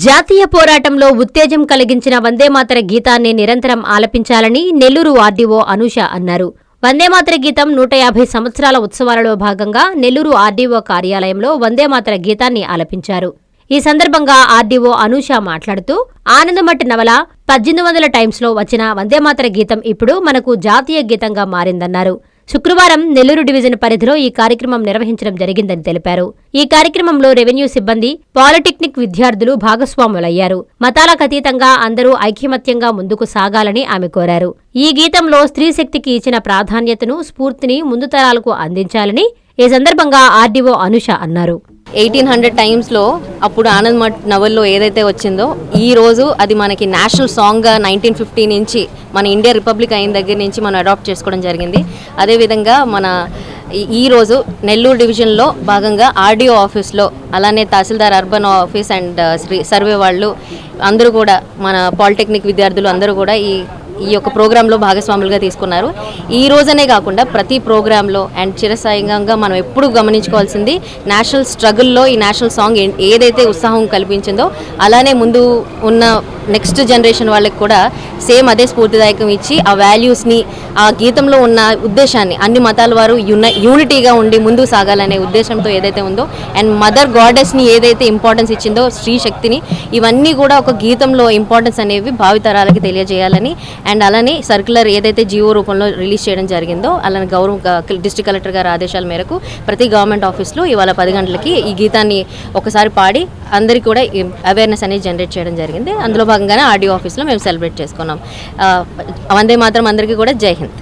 జాతీయ పోరాటంలో ఉత్తేజం కలిగించిన వందేమాతర గీతాన్ని నిరంతరం ఆలపించాలని నెల్లూరు ఆర్డీఓ అనూష అన్నారు. వందేమాతర గీతం నూట యాభై సంవత్సరాల ఉత్సవాలలో భాగంగా నెల్లూరు ఆర్డీఓ కార్యాలయంలో వందేమాతర గీతాన్ని ఆలపించారు. ఈ సందర్భంగా ఆర్డీఓ అనూష మాట్లాడుతూ ఆనందమట్టి నవల పద్దెనిమిది వందల టైమ్స్లో వచ్చిన వందేమాతర గీతం ఇప్పుడు మనకు జాతీయ గీతంగా మారిందన్నారు. శుక్రవారం నెల్లూరు డివిజన్ పరిధిలో ఈ కార్యక్రమం నిర్వహించడం జరిగిందని తెలిపారు. ఈ కార్యక్రమంలో రెవెన్యూ సిబ్బంది పాలిటెక్నిక్ విద్యార్థులు భాగస్వాములయ్యారు. మతాలకు అతీతంగా అందరూ ఐక్యమత్యంగా ముందుకు సాగాలని ఆమె కోరారు. ఈ గీతంలో స్త్రీ శక్తికి ఇచ్చిన ప్రాధాన్యతను స్ఫూర్తిని ముందు తరాలకు అందించాలని ఈ సందర్భంగా ఆర్డీఓ అనుష అన్నారు. ఎయిటీన్ హండ్రెడ్ టైమ్స్లో అప్పుడు ఆనంద్ మఠ్ నవల్లో ఏదైతే వచ్చిందో ఈ రోజు అది మనకి నేషనల్ సాంగ్గా నైన్టీన్ ఫిఫ్టీ నుంచి మన ఇండియా రిపబ్లిక్ అయిన దగ్గర నుంచి మనం అడాప్ట్ చేసుకోవడం జరిగింది. అదేవిధంగా మన ఈ- రోజు నెల్లూరు డివిజన్లో భాగంగా ఆర్డీఓ ఆఫీస్లో అలానే tahsildar urban office and Shri survey వాళ్ళు అందరూ కూడా మన పాలిటెక్నిక్ విద్యార్థులు అందరూ కూడా ఈ ఈ యొక్క ప్రోగ్రాంలో భాగస్వాములుగా తీసుకున్నారు. ఈ రోజనే కాకుండా ప్రతి ప్రోగ్రాంలో అండ్ చిరసాయంగా మనం ఎప్పుడు గమనించుకోవాల్సింది నేషనల్ స్ట్రగుల్లో ఈ నేషనల్ సాంగ్ ఏ- ఏదైతే ఉత్సాహం కల్పించిందో అలానే ముందు ఉన్న నెక్స్ట్ జనరేషన్ వాళ్ళకి కూడా సేమ్ అదే స్ఫూర్తిదాయకం ఇచ్చి ఆ వాల్యూస్ని ఆ గీతంలో ఉన్న ఉద్దేశాన్ని అన్ని మతాల వారు యున యూనిటీగా ఉండి ముందుకు సాగాలనే ఉద్దేశంతో ఏదైతే ఉందో అండ్ మదర్ గాడెస్ని ఏదైతే ఇంపార్టెన్స్ ఇచ్చిందో స్త్రీ శక్తిని ఇవన్నీ కూడా ఒక గీతంలో ఇంపార్టెన్స్ అనేవి భావితరాలకి తెలియజేయాలని అండ్ అలానే సర్క్యులర్ ఏదైతే జీవో రూపంలో రిలీజ్ చేయడం జరిగిందో అలానే గౌరవ డిస్ట్రిక్ట్ కలెక్టర్ గారి ఆదేశాల మేరకు ప్రతి గవర్నమెంట్ ఆఫీస్లో ఇవాళ పది గంటలకి ఈ గీతాన్ని ఒకసారి పాడి అందరికీ కూడా అవేర్నెస్ అనేది జనరేట్ చేయడం జరిగింది. అందులో భాగంగానే ఆర్డీఓ ఆఫీస్లో మేము సెలబ్రేట్ చేసుకున్నాం. ఆ, వందే మాత్రం అందరికీ కూడా జై హింద్.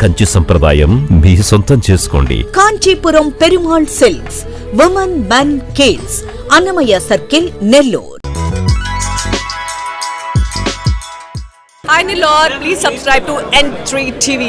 కంచి సంప్రదాయం మీ సొంతం చేసుకోండి. Kanchipuram Perumal silks women men kids Annamayya circle Nellore. Hi Nilor, please subscribe to N3 TV.